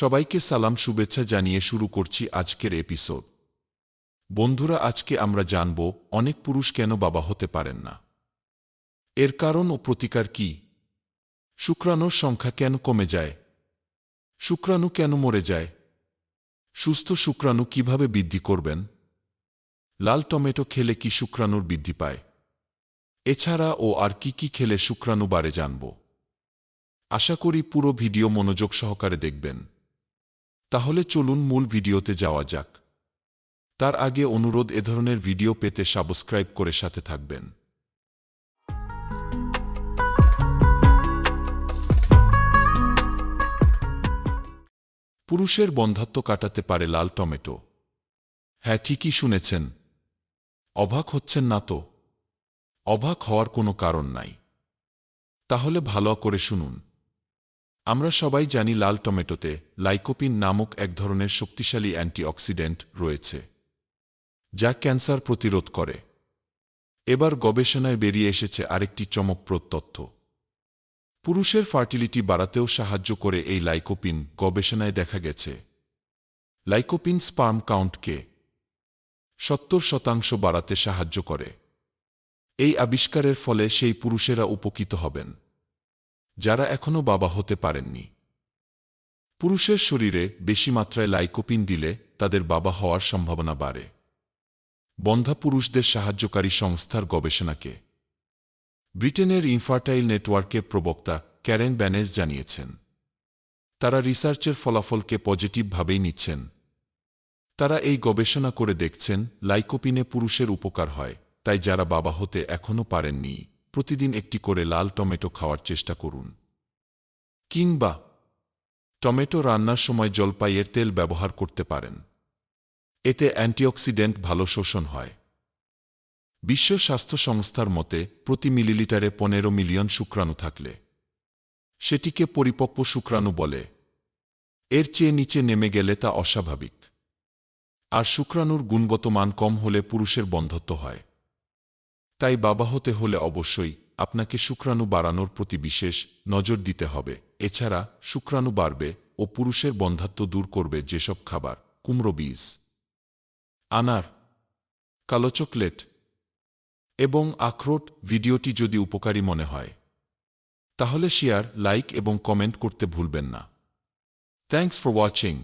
সবাইকে সালাম শুভেচ্ছা জানিয়ে শুরু করছি আজকের এপিসোড। বন্ধুরা, আজকে আমরা জানব অনেক পুরুষ কেন বাবা হতে পারেন না। এর কারণ ও প্রতিকার কি? শুক্রাণুর সংখ্যা কেন কমে যায়? শুক্রাণু কেন মরে যায়? সুস্থ শুক্রাণু কীভাবে বৃদ্ধি করবেন? লাল টমেটো খেলে কি শুক্রাণুর বৃদ্ধি পায়? এছাড়া ও আর কি কি খেলে শুক্রাণু বাড়ে জানব। আশা করি পুরো ভিডিও মনোযোগ সহকারে দেখবেন। তাহলে চলুন মূল ভিডিওতে যাওয়া যাক। তার আগে অনুরোধ এ ধরনের ভিডিও পেতে সাবস্ক্রাইব করে সাথে থাকবেন। পুরুষের বন্ধাত্ব কাটাতে পারে লাল টমেটো। হ্যাঁ ঠিকই শুনেছেন। অবাক হচ্ছেন না তো? অবাক হওয়ার কোনো কারণ নাই। তাহলে ভালো করে শুনুন। আমরা সবাই জানি লাল টমেটোতে লাইকোপিন নামক এক ধরনের শক্তিশালী অ্যান্টিঅক্সিডেন্ট রয়েছে। যা ক্যান্সার প্রতিরোধ করে। এবার গবেষণায় বেরিয়ে এসেছে আরেকটি চমকপ্রদ তথ্য। পুরুষের ফার্টিলিটি বাড়াতেও সাহায্য করে এই লাইকোপিন গবেষণায় দেখা গেছে। লাইকোপিন স্পার্ম কাউন্টকে সত্তর শতাংশ বাড়াতে সাহায্য করে। এই আবিষ্কারের ফলে সেই পুরুষেরা উপকৃত হবেন, যারা এখনও বাবা হতে পারেননি। পুরুষের শরীরে বেশি মাত্রায় লাইকোপিন দিলে তাদের বাবা হওয়ার সম্ভাবনা বাড়ে। বন্ধা পুরুষদের সাহায্যকারী সংস্থার গবেষণাকে ব্রিটেনের ইনফার্টাইল নেটওয়ার্কের প্রবক্তা ক্যারেন ব্যানেজ জানিয়েছেন। তারা রিসার্চের ফলাফলকে পজিটিভভাবেই নিচ্ছেন। তারা এই গবেষণা করে দেখছেন, লাইকোপিনে পুরুষের উপকার হয়, তাই যারা বাবা হতে এখনও পারেননি, প্রতিদিন একটি করে লাল টমেটো খাওয়ার চেষ্টা করুন। কিংবা টমেটো রান্নার সময় জলপাইয়ের তেল ব্যবহার করতে পারেন। এতে অ্যান্টিঅক্সিডেন্ট ভালো শোষণ হয়। বিশ্ব স্বাস্থ্য সংস্থার মতে, প্রতি মিলিলিটারে পনেরো মিলিয়ন শুক্রাণু থাকলে। সেটিকে পরিপক্ব শুক্রাণু বলে। এর চেয়ে নিচে নেমে গেলে তা অস্বাভাবিক। আর শুক্রাণুর গুণগত মান কম হলে পুরুষের বন্ধত্ব হয়। তাই বাবা হতে হলে অবশ্যই আপনাকে শুক্রাণু বাড়ানোর প্রতি বিশেষ নজর দিতে হবে। এছাড়া, শুক্রাণু বাড়বে ও পুরুষের বন্ধাত্ব দূর করবে যেসব খাবার, কুমড়ো বীজ। আনার, কালো চকলেট এবং আখরোট ভিডিওটি যদি উপকারী মনে হয়, তাহলে শেয়ার, লাইক এবং কমেন্ট করতে ভুলবেন না। Thanks for watching